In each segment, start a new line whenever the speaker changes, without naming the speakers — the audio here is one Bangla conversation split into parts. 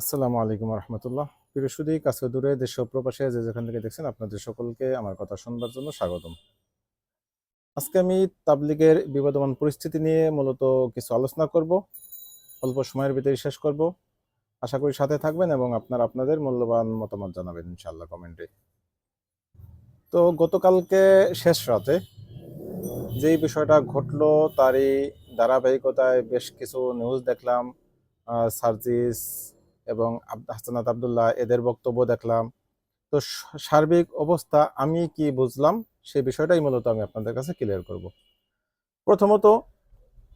আসসালামু আলাইকুম রহমতুল্লাহ। প্রিয় সুদী কাছে দূরে, দেশ প্রবাসে যে যেখান থেকে দেখছেন, আপনাদের সকলকে আমার কথা শুনবার জন্য স্বাগতম। আজকে আমি তাবলিগের বিবদমান পরিস্থিতি নিয়ে মূলত কিছু আলোচনা করব, অল্প সময়ের ভিতরে শেষ করব। আশা করি সাথে থাকবেন এবং আপনার আপনাদের মূল্যবান মতামত জানাবেন ইনশাল্লাহ কমেন্টে। তো গতকালকে শেষ রাতে যেই বিষয়টা ঘটলো, তারই ধারাবাহিকতায় বেশ কিছু নিউজ দেখলাম। সার্জিস এবং হাসানাত আবদুল্লাহ এদের বক্তব্য দেখলাম। তো সার্বিক অবস্থা আমি কি বুঝলাম সেই বিষয়টাই মূলত আমি আপনাদের কাছে ক্লিয়ার করব। প্রথমত,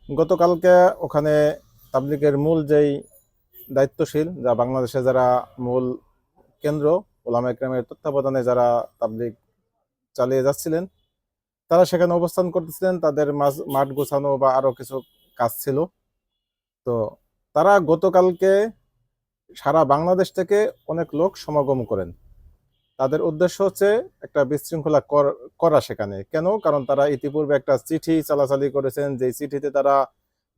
গতকালকে ওখানে তাবলিগের মূল যেই দায়িত্বশীল, যা বাংলাদেশে যারা মূল কেন্দ্র, ওলামা একরামের তত্ত্বাবধানে যারা তাবলিগ চালিয়ে যাচ্ছিলেন, তারা সেখানে অবস্থান করতেছিলেন। তাদের মাঠ গোছানো বা আরও কিছু কাজ ছিল। তো তারা গতকালকে সারা বাংলাদেশ থেকে অনেক লোক সমাগম করেন। তাদের উদ্দেশ্য হচ্ছে একটা বিশৃঙ্খলা কর- সেখানে। কেন? কারণ তারা ইতিপূর্বে একটা চিঠি চালাচালি করেছেন যে চিঠিতে তারা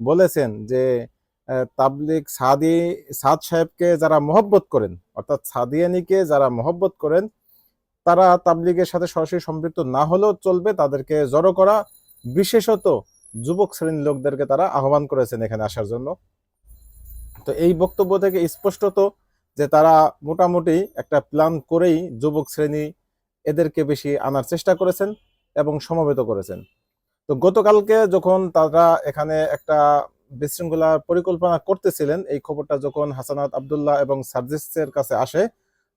বলেছেন যে আহ, তাবলিগ সাদি সাদ সাহেবকে যারা মহব্বত করেন অর্থাৎ সাদিয়ানিকে যারা মহব্বত করেন তারা তাবলিগের সাথে সরাসরি সম্পৃক্ত না হলেও চলবে তাদেরকে জড়ো করা। বিশেষত যুবক শ্রেণির লোকদেরকে তারা আহ্বান করেছেন এখানে আসার জন্য। তো এই বক্তব্য থেকে স্পষ্টত যে তারা মোটামুটি একটা প্ল্যান করেই যুবক শ্রেণি এদেরকে বেশি আনার চেষ্টা করেছেন এবং সমবেত করেছেন। তো গতকালকে যখন তারা এখানে একটা বিশৃঙ্খলা পরিকল্পনা করতেছিলেন, এই খবরটা যখন হাসানাত আবদুল্লাহ এবং সার্জিসের কাছে আসে,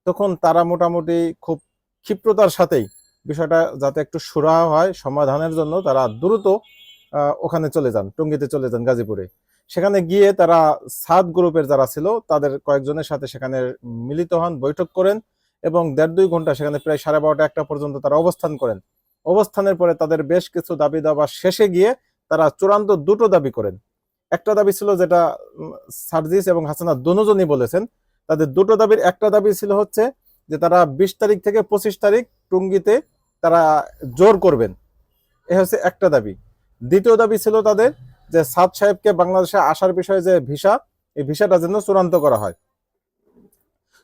তখন তারা মোটামুটি খুব ক্ষিপ্রতার সাথেই বিষয়টা যাতে একটু সুরাহ হয় সমাধানের জন্য তারা দ্রুত ওখানে চলে যান, টঙ্গিতে চলে যান গাজীপুরে। সেখানে গিয়ে তারা সাত গ্রুপের যারা ছিল, তাদের কয়েকজনের সাথে সেখানে মিলিত হন, বৈঠক করেন এবং দেড় দুই ঘণ্টা সেখানে প্রায় সাড়ে বারোটা একটা পর্যন্ত তারা অবস্থান করেন। অবস্থানের পরে তাদের বেশ কিছু দাবি দাবা শেষে গিয়ে তারা চূড়ান্ত দুটো দাবি করেন। একটা দাবি ছিল যেটা সার্জিস এবং হাসানা দুজনই বলেছেন, তাদের দুটো দাবির একটা দাবি ছিল হচ্ছে যে তারা বিশ তারিখ থেকে পঁচিশ তারিখ টুঙ্গিতে তারা জোর করবেন। এ হচ্ছে একটা দাবি। দ্বিতীয় দাবি ছিল তাদের যে সাদ সাহেবকে বাংলাদেশে আসার বিষয়ে যে ভিসা, এই ভিসাটা যেন চূড়ান্ত করা হয়।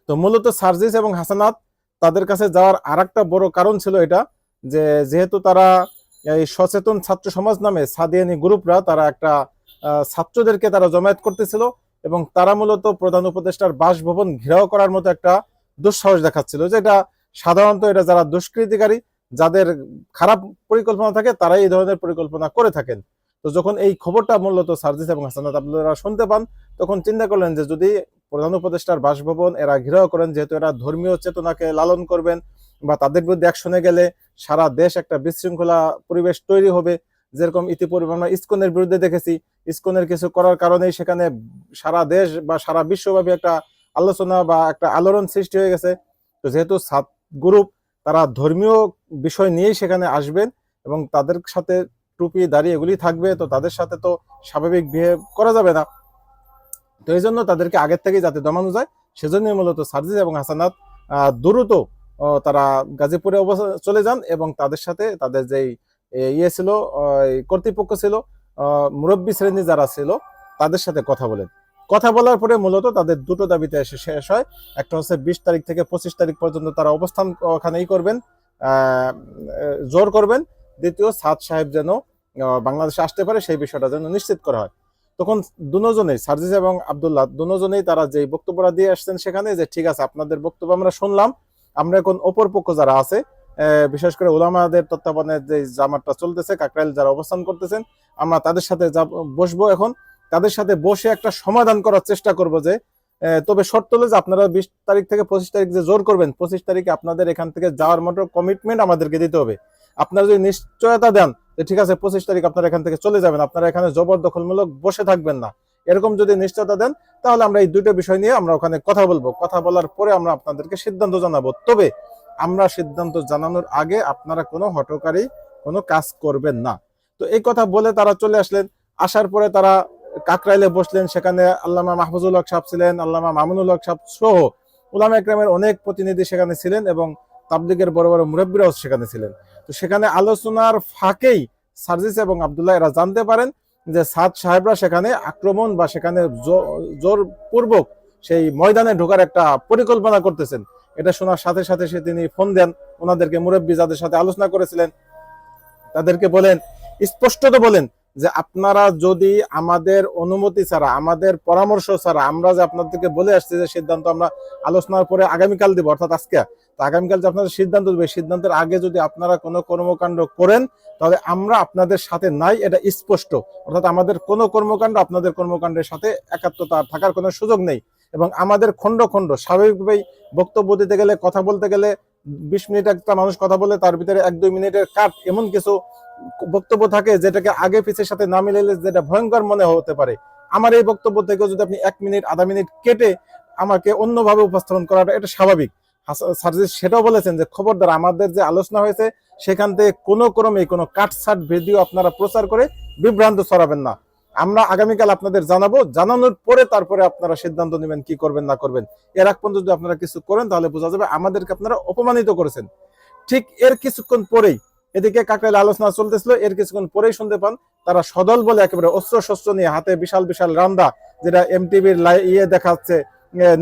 তো মূলত সার্জিস এবং হাসানাত তাদের কাছে যাওয়ার আর একটা বড় কারণ ছিল এটা, যে যেহেতু তারা এই সচেতন ছাত্র সমাজ নামে সাদিয়ানি গ্রুপরা, তারা একটা ছাত্রদেরকে তারা জমায়েত করতেছিল এবং তারা মূলত প্রধান উপদেষ্টার বাসভবন ঘেরাও করার মতো একটা দুঃসাহস দেখাচ্ছিল যেটা সাধারণত এটা যারা দুষ্কৃতিকারী, যাদের খারাপ পরিকল্পনা থাকে, তারাই এই ধরনের পরিকল্পনা করে থাকেন। তো যখন এই খবরটা মূলত সার্জিস এবং হাসানাত আবদুল্লাহ শুনতে পান, তখন চিন্তা করলেন যে যদি প্রধান উপদেষ্টার বাসভবন এরা ঘেরাও করেন, যেহেতু এরা ধর্মীয় চেতনাকে লালন করবেন বা তাদের বিরুদ্ধে অ্যাকশনে গেলে সারা দেশ একটা বিশৃঙ্খলা পরিবেশ তৈরি হবে। যেরকম ইতিপূর্বে আমরা ইসকনের বিরুদ্ধে দেখেছি, ইসকনের কিছু করার কারণেই সেখানে সারা দেশ বা সারা বিশ্বব্যাপী একটা আলোচনা বা একটা আলোড়ন সৃষ্টি হয়ে গেছে। তো যেহেতু সাত গ্রুপ, তারা ধর্মীয় বিষয় নিয়েই সেখানে আসবেন এবং তাদের সাথে টুপি, দাড়ি এগুলি থাকবে, তো তাদের সাথে তো স্বাভাবিক বিহেভ করা যাবে না। তো এই জন্য তাদেরকে আগের থেকেই যাতে দমানো যায় সেজন্য মূলত সার্জিস এবং হাসানাত দ্রুত তারা গাজীপুরে চলে যান এবং তাদের সাথে তাদের যেই ইয়ে ছিল কর্তৃপক্ষ ছিল মুরব্বী শ্রেণি যারা ছিল, তাদের সাথে কথা বলেন। কথা বলার পরে মূলত তাদের দুটো দাবিতে এসে শেষ হয়। একটা হচ্ছে বিশ তারিখ থেকে পঁচিশ তারিখ পর্যন্ত তারা অবস্থান ওখানেই করবেন জোর করবেন দ্বিতীয় সাদ সাহেব যেন বাংলাদেশে আসতে পারে সেই বিষয়টা যেন নিশ্চিত করা হয়। তখন দুজনেই, সার্জিস এবং আবদুল্লাহ, দুজনেই তারা যে বক্তব্যটা দিয়ে আসছেন সেখানে যে, ঠিক আছে, আপনাদের বক্তব্য আমরা শুনলাম। আমরা এখন অপর পক্ষ যারা আছে বিশেষ করে ওলামাদের তত্ত্বাবধানে যে জামাতটা চলতেছে, কাকরাইল যারা অবস্থান করতেছেন, আমরা তাদের সাথে বসবো এখন। তাদের সাথে বসে একটা সমাধান করার চেষ্টা করব যে তবে শর্ত হলো যে, আপনারা বিশ তারিখ থেকে পঁচিশ তারিখ যে জোর করবেন, পঁচিশ তারিখে আপনাদের এখান থেকে যাওয়ার মতো কমিটমেন্ট আমাদেরকে দিতে হবে। আপনারা যদি নিশ্চয়তা দেন যে ঠিক আছে, পঁচিশ তারিখ আপনারা এখান থেকে চলে যাবেন, আপনারা এখানে জবরদখলমূলক বসে থাকবেন না। এরকম যদি নিশ্চয়তা দেন, তাহলে আমরা এই দুটো বিষয় নিয়ে আমরা ওখানে কথা বলব। কথা বলার পরে আমরা আপনাদেরকে সিদ্ধান্ত জানাব। তবে আমরা সিদ্ধান্ত জানানোর আগে আপনারা কোনো হটকারী কোনো কাজ করবেন না। তো এই কথা বলে তারা চলে আসলেন। আসার পরে তারা কাকরাইলে বসলেন। সেখানে আল্লামা মাহফুজুল হক সাহেব ছিলেন, আল্লামা মামুনুল হক সাহেব সহ উলামা একরামের অনেক প্রতিনিধি সেখানে ছিলেন এবং তাবলিগের বড় বড় মুরব্বীরাও সেখানে ছিলেন। তো সেখানে আলোচনার ফাঁকেই সার্জিস এবং আবদুল্লাহ এরা জানতে পারেন যে সাদ সাহেবরা সেখানে আক্রমণ বা সেখানে জোরপূর্বক সেই ময়দানে ঢোকার একটা পরিকল্পনা করতেছেন। এটা শোনার সাথে সাথে সে তিনি ফোন দেন, ওনাদেরকে মুরব্বী যাদের সাথে আলোচনা করেছিলেন, তাদেরকে বলেন, স্পষ্টত বলেন যে আপনারা যদি আমাদের অনুমতি ছাড়া, আমাদের পরামর্শ ছাড়া আমরা যে আপনাদেরকে বলে আসছি যে সিদ্ধান্ত আমরা আলোচনার পরে আগামীকাল দিব, অর্থাৎ আজকে আগামীকাল যে আপনাদের সিদ্ধান্ত দেবে সিদ্ধান্তের আগে যদি আপনারা কোনো কর্মকাণ্ড করেন, তাহলে আমরা আপনাদের সাথে নাই, এটা স্পষ্ট। অর্থাৎ আমাদের কোনো কর্মকাণ্ড আপনাদের কর্মকাণ্ডের সাথে একাত্মতা থাকার কোনো সুযোগ নেই। এবং আমাদের খণ্ড খণ্ড, স্বাভাবিকভাবেই বক্তব্য দিতে গেলে, কথা বলতে গেলে, বিশ মিনিট একটা মানুষ কথা বলে, তার ভিতরে এক দুই মিনিটের কাট, এমন কিছু বক্তব্য থাকে যেটাকে আগে পিছের সাথে না মিলাইলে যেটা ভয়ঙ্কর মনে হতে পারে। আমার এই বক্তব্য থেকেও যদি আপনি এক মিনিট, আধা মিনিট কেটে আমাকে অন্যভাবে উপস্থাপন করাটা, এটা স্বাভাবিক। সেটাও বলেছেন যে খবরদার, আমাদের যে আলোচনা হয়েছে, সেখান থেকে কোনো ক্রমে কোনো কাটসাট ভিডিও আপনারা প্রচার করে বিভ্রান্ত ছড়াবেন না। আমরা আগামীকাল আপনাদের জানাব, জানানোর পরে তারপরে আপনারা সিদ্ধান্ত নেবেন কি করবেন, না করবেন। এর আগ পর্যন্ত যদি আপনারা কিছু করেন, তাহলে বোঝা যাবে আমাদেরকে আপনারা অপমানিত করেছেন। ঠিক এর কিছুক্ষণ পরেই এদিকে কাকরাইল আলোচনা চলতেছিল, এর কিছুক্ষণ পরেই শুনতে পান তারা সদল বলে একেবারে অস্ত্র শস্ত্র নিয়ে হাতে বিশাল বিশাল রান্দা যেটা এমটিভির ইয়ে দেখাচ্ছে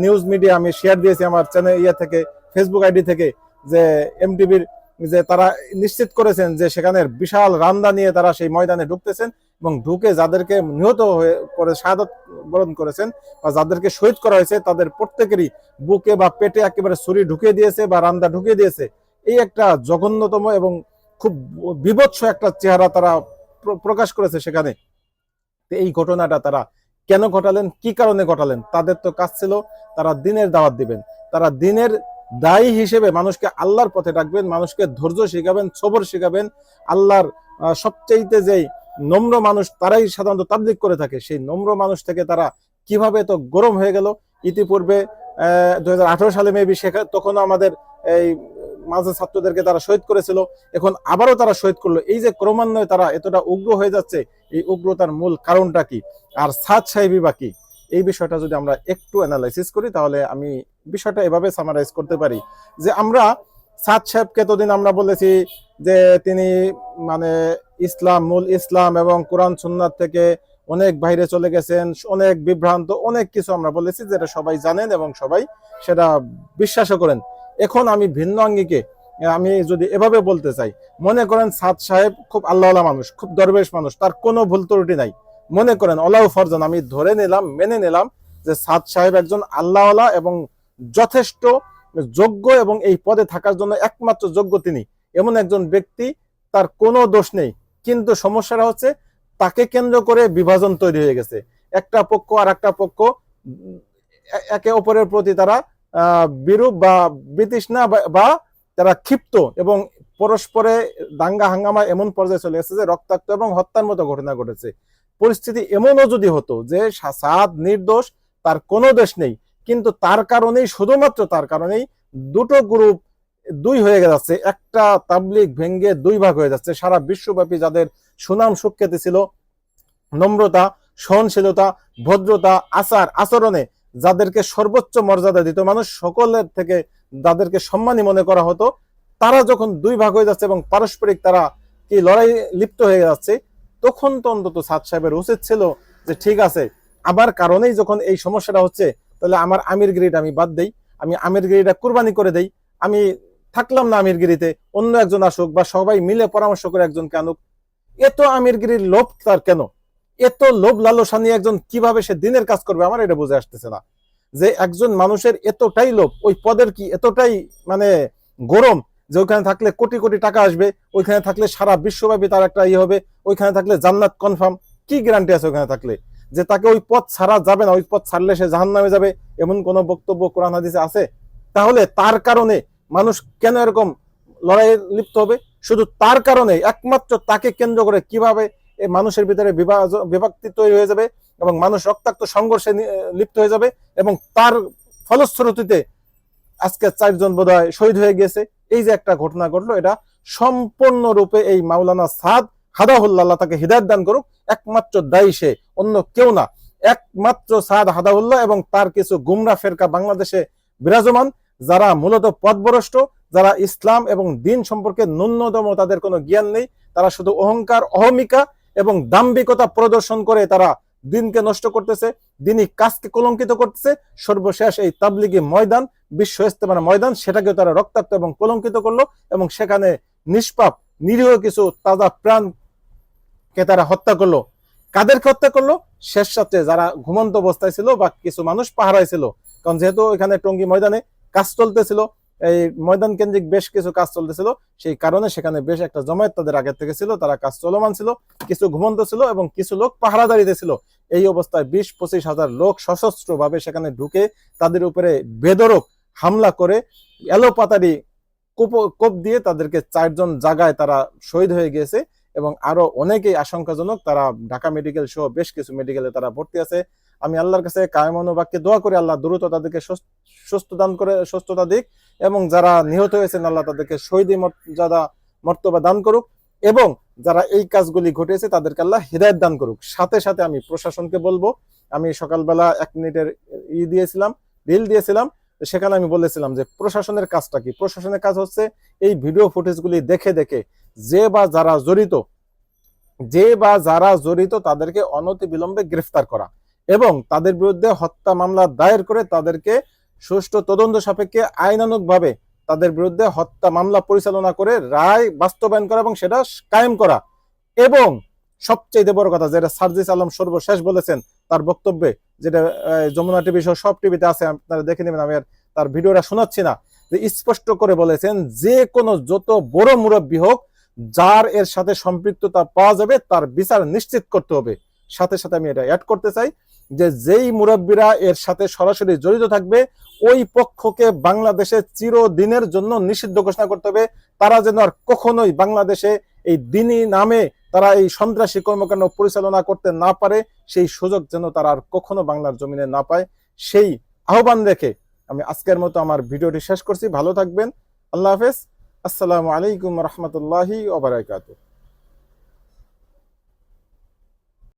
নিউজ মিডিয়া আমি শেয়ার দিয়েছি আমার চ্যানেল ইয়ে থেকে ফেসবুক আইডি থেকে, যে এমটিভির যে তারা নিশ্চিত করেছেন যে সেখানের বিশাল রান্দা নিয়ে তারা সেই ময়দানে ঢুকতেছেন এবং ঢুকে যাদেরকে নিহত হয়ে করে শাহাদত বরণ করেছেন বা যাদেরকে শহীদ করা হয়েছে, তাদের প্রত্যেকেরই বুকে বা পেটে একেবারে ছুরি ঢুকিয়ে দিয়েছে বা রান্দা ঢুকিয়ে দিয়েছে। এই একটা জঘন্যতম এবং খুব বিভৎস একটা চেহারা তারা প্র- প্রকাশ করেছে সেখানে। এই ঘটনাটা তারা কেন ঘটালেন? কি কারণে ঘটালেন? তাদের তো কাজ ছিল তারা দিনের দাওয়াত দিবেন। তারা দিনের দায়ী হিসেবে মানুষকে আল্লাহর পথে ডাকবেন মানুষকে ধৈর্য শেখাবেন সবর শেখাবেন। আল্লাহর আহ, সবচাইতে যেই নম্র মানুষ তারাই সাধারণত তাবলিক করে থাকে। সেই নম্র মানুষ থেকে তারা কীভাবে তো গরম হয়ে গেল? ইতিপূর্বে দু হাজার আঠারো সালে মেবি শেখা তখনও আমাদের এই মাঝে ছাত্রদেরকে তারা শহীদ করেছিল, এখন আবারও তারা শহীদ করল। এই যে ক্রমান্বয়ে তারা এতটা উগ্র হয়ে যাচ্ছে, এই উগ্রতার মূল কারণটা কি? আর সাদ সাহেবই বা কি? এই বিষয়টা যদি আমরা একটু অ্যানালাইসিস করি, তাহলে আমি বিষয়টা এভাবে সামারাইজ করতে পারি। যে আমরা, সাদ সাহেবকে এতদিন আমরা বলেছি যে তিনি মানে ইসলাম, মূল ইসলাম এবং কোরআন, সুন্নাত থেকে অনেক বাইরে চলে গেছেন, অনেক বিভ্রান্ত, অনেক কিছু আমরা বলেছি যেটা সবাই জানেন এবং সবাই সেটা বিশ্বাসও করেন। এখন আমি ভিন্ন আঙ্গিকে, আমি যদি এভাবে বলতে চাই, মনে করেন সাদ সাহেব খুব আল্লাহওয়ালা মানুষ, খুব দরবেশ মানুষ, তার কোনো ভুল ত্রুটি নাই। মনে করেন অলাউ ফরজন, আমি ধরে নিলাম, মেনে নিলাম যে সাদ সাহেব একজন আল্লাহওয়ালা এবং যথেষ্ট যোগ্য এবং এই পদে থাকার জন্য একমাত্র যোগ্য তিনি। এমন একজন ব্যক্তি, তার কোনো দোষ নেই। কিন্তু সমস্যাটা হচ্ছে, তাকে কেন্দ্র করে বিভাজন তৈরি হয়ে গেছে। একটা পক্ষ আর একটা পক্ষ একে অপরের প্রতি তারা বিরূপ বা বিতৃষ্ণা বা- তারা ক্ষিপ্ত এবং পরস্পরে দাঙ্গা হাঙ্গামা এমন পর্যায়ে চলে গেছে যে রক্তাক্ত এবং হত্যার মতো ঘটনা ঘটেছে। পরিস্থিতি এমনও যদি হতো যে সাদ নির্দোষ তার কোনো দেশ নেই, কিন্তু তার কারণেই, শুধুমাত্র তার কারণেই দুটো গ্রুপ দুই হয়ে যাচ্ছে, একটা তাবলিক ভেঙ্গে দুই ভাগ হয়ে যাচ্ছে। সারা বিশ্বব্যাপী যাদের সুনাম সুখ্যাতি ছিল, নম্রতা, সহনশীলতা, ভদ্রতা, আচার, আচরণে যাদেরকে সর্বোচ্চ মর্যাদা দিত, মানুষ সকলের থেকে যাদেরকে সম্মানী মনে করা হতো, তারা যখন দুই ভাগ হয়ে যাচ্ছে এবং পারস্পরিক তারা কি লড়াই লিপ্ত হয়ে যাচ্ছে, তখন তো অন্তত সাদ সাহেবের উচিত ছিল যে ঠিক আছে আমার কারণেই যখন এই সমস্যাটা হচ্ছে, তাহলে আমার আমিরগিরিটা আমি বাদ দেই, আমি আমিরগিরিটা কুরবানি করে দেই, আমি থাকলাম না আমিরগিরিতে অন্য একজন আসুক বা সবাই মিলে পরামর্শ করে একজনকে আনুক, এত আমিরগিরির লোভ তার কেন? এত লোভ লালসা নিয়ে একজন কীভাবে সে দিনের কাজ করবে? আমার এটা বুঝে আসতেছে না। যে একজন মানুষের এতটাই লোভ, ওই পদের কি এতটাই মানে গরম যে ওইখানে থাকলে কোটি কোটি টাকা আসবে, ওইখানে থাকলে সারা বিশ্বব্যাপী তার একটা ইয়ে হবে, ওইখানে থাকলে জান্নাত কনফার্ম কি গ্যারান্টি আছে ওইখানে থাকলে? যে তাকে ওই পথ ছাড়া যাবে না, ওই পথ ছাড়লে সে জাহান নামে যাবে, এমন কোন বক্তব্য কোরআন হাদিসে আছে? তাহলে তার কারণে মানুষ কেন এরকম লড়াইয়ে লিপ্ত হবে? শুধু তার কারণে, একমাত্র তাকে কেন্দ্র করে কীভাবে মানুষের ভিতরে বিভক্তি তৈরি হয়ে যাবে এবং মানুষ রক্তাক্ত সংঘর্ষে লিপ্ত হয়ে যাবে এবং তার ফলশ্রুতিতে আজকে চারজন বোধ শহীদ হয়ে গেছে। এই যে একটা ঘটনা ঘটলো, এটা সম্পূর্ণরূপে এই মাওলানা সাদ হাদাহুল্লাহ তাকে হৃদায়ত দান করুক। একমাত্র দায়ী সে, অন্য কেউ না। একমাত্র সাদ হাদাহুল্লাহ এবং তার কিছু গুমরা ফেরকা বাংলাদেশে বিরাজমান, যারা মূলত পথভ্রষ্ট, যারা ইসলাম এবং দিন সম্পর্কে ন্যূনতম তাদের কোনো জ্ঞান নেই। তারা শুধু অহংকার, অহমিকা এবং দাম্ভিকতা প্রদর্শন করে তারা দিনকে নষ্ট করতেছে, দিনই কাজকে কলঙ্কিত করতেছে। সর্বশেষ এই তাবলিগি ময়দান, বিশ্ব ইস্তেমার ময়দান সেটাকে তারা রক্তাক্ত এবং কলঙ্কিত করল এবং সেখানে নিষ্পাপ, নিরীহ কিছু তাজা প্রাণকে তারা হত্যা করল। কাদেরকে হত্যা করল? শেষ সাথে যারা ঘুমন্ত অবস্থায় ছিল বা কিছু মানুষ পাহারায় ছিল। কারণ যেহেতু এখানে টঙ্গী ময়দানে কাজ চলতেছিল এই ময়দান কেন্দ্রিক বেশ কিছু কাজ চলতেছিল। সেই কারণে সেখানে বেশ একটা জমায়েত তাদের আগে থেকে ছিল, তারা কাজ চলমান ছিল, কিছু ঘুমন্ত ছিল এবং কিছু লোক পাহারাদারিতে ছিল। এই অবস্থায় বিশ পঁচিশ হাজার লোক সশস্ত্র ভাবে সেখানে ঢুকে তাদের উপরে বেদরক হামলা করে এলোপাতারি কোপ কোপ দিয়ে তাদেরকে চারজন জায়গায় তারা শহীদ হয়ে গিয়েছে এবং আরও অনেকেই আশঙ্কাজনক তারা ঢাকা মেডিকেল সহ বেশ কিছু মেডিকেলে তারা ভর্তি আছে। আমি আল্লাহর কাছে কায়মনোবাক্যে দোয়া করে, আল্লাহ দ্রুত তাদেরকে সুস্থ দান করে, সুস্থতা দিক। এবং যারা নিহত হয়েছেন, আল্লাহ তাদেরকে শহীদি মর্যাদা, মর্তবা দান করুক এবং যারা এই কাজগুলি ঘটেছে তাদেরকে আল্লাহ হৃদায়ত দান করুক। সাথে সাথে আমি প্রশাসনকে বলব, আমি সকালবেলা এক মিনিটের ই দিয়েছিলাম, রিল দিয়েছিলাম, সেখানে আমি বলেছিলাম যে প্রশাসনের কাজটা কি? প্রশাসনের কাজ হচ্ছে এই ভিডিও ফুটেজগুলি দেখে দেখে যে বা যারা জড়িত, যে বা যারা জড়িত তাদেরকে অনতি বিলম্বে গ্রেফতার করা এবং তাদের বিরুদ্ধে হত্যা মামলা দায়ের করে তাদেরকে সুষ্ঠু তদন্ত সাপেক্ষে আইনানুগভাবে তাদের বিরুদ্ধে হত্যা মামলা পরিচালনা করে রায় বাস্তবায়ন করা এবং সেটা কায়েম করা। এবং সবচেয়ে বড় কথা যেটা সার্জিস আলম সর্বশেষ বলেছেন, তার বক্তব্যে যেটা যমুনা টিভি সহ সব টিভিতে আছে, আপনারা দেখে নেবেন, আমি আর তার ভিডিওটা শোনাচ্ছি না। যে স্পষ্ট করে বলেছেন, যে কোনো যত বড় মুরব্বী হোক, যার এর সাথে সম্পৃক্ততা পাওয়া যাবে, তার বিচার নিশ্চিত করতে হবে। সাথে সাথে আমি এটা অ্যাড করতে চাই যে যেই মুরব্বীরা এর সাথে সরাসরি জড়িত থাকবে, ওই পক্ষকে বাংলাদেশে চিরদিনের জন্য নিষিদ্ধ ঘোষণা করতে হবে। তারা যেন আর কখনোই বাংলাদেশে এই দিনই নামে তারা এই সন্ত্রাসী কর্মকাণ্ড পরিচালনা করতে না পারে, সেই সুযোগ যেন তারা আর কখনো বাংলার জমিনে না পায়। সেই আহ্বান রেখে আমি আজকের মতো আমার ভিডিওটি শেষ করছি। ভালো থাকবেন। আল্লাহ হাফেজ। আসসালামু আলাইকুম রহমতুল্লাহি ওবরাকাতুহ